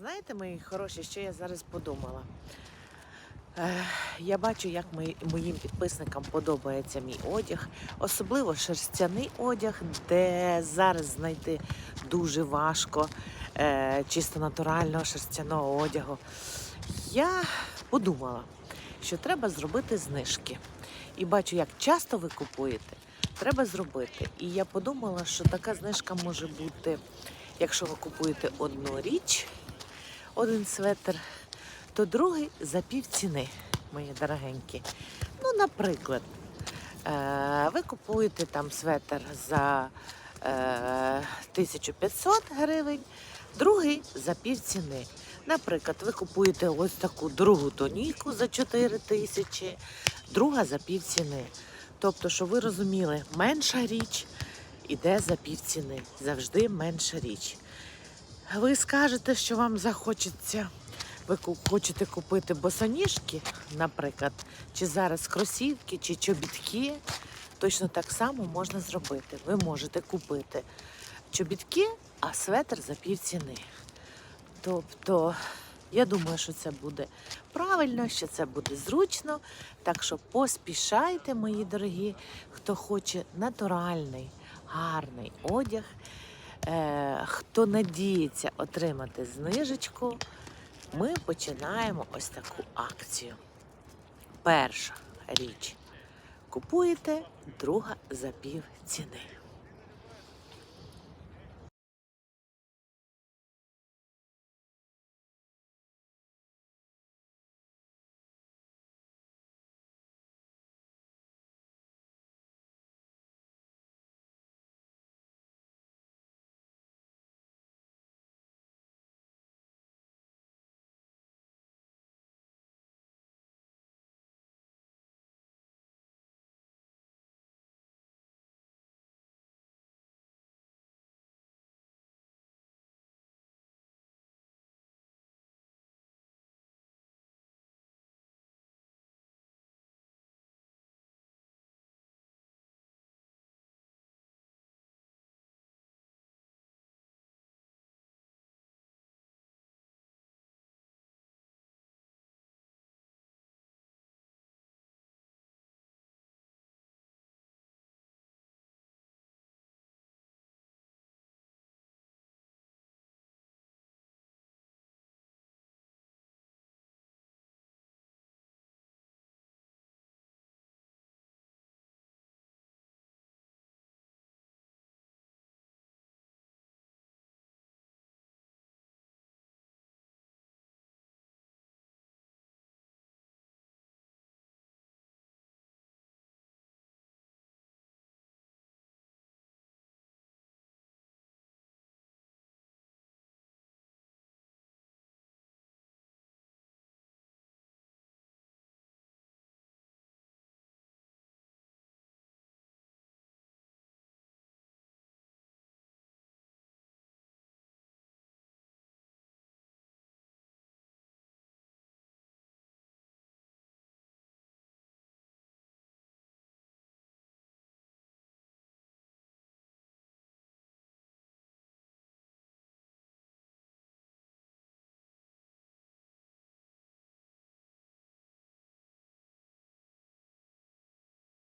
Знаєте, мої хороші, що я зараз подумала? Я бачу, як моїм підписникам подобається мій одяг, особливо шерстяний одяг, де зараз знайти дуже важко е, чисто натурального шерстяного одягу. Я подумала, що треба зробити знижки. І бачу, як часто ви купуєте, треба зробити. І я подумала, що така знижка може бути, якщо ви купуєте одну річ, один светр, то другий за пів ціни, мої дорогенькі. Ну, наприклад, е, ви купуєте там светр за е, 1500 гривень, другий за пів ціни. Наприклад, ви купуєте ось таку другу тоніку за 4 тисячі, друга за пів ціни. Тобто, щоб ви розуміли, менша річ іде за пів ціни. Завжди менша річ. Ви скажете, що вам захочеться, ви хочете купити босоніжки, наприклад, чи зараз кросівки, чи чобітки. Точно так само можна зробити. Ви можете купити чобітки, а светр за пів ціни. Тобто, я думаю, що це буде правильно, що це буде зручно. Так що поспішайте, мої дорогі, хто хоче натуральний, гарний одяг. Е, хто надіється отримати знижечку, ми починаємо ось таку акцію. Перша річ купуєте, друга за пів ціни.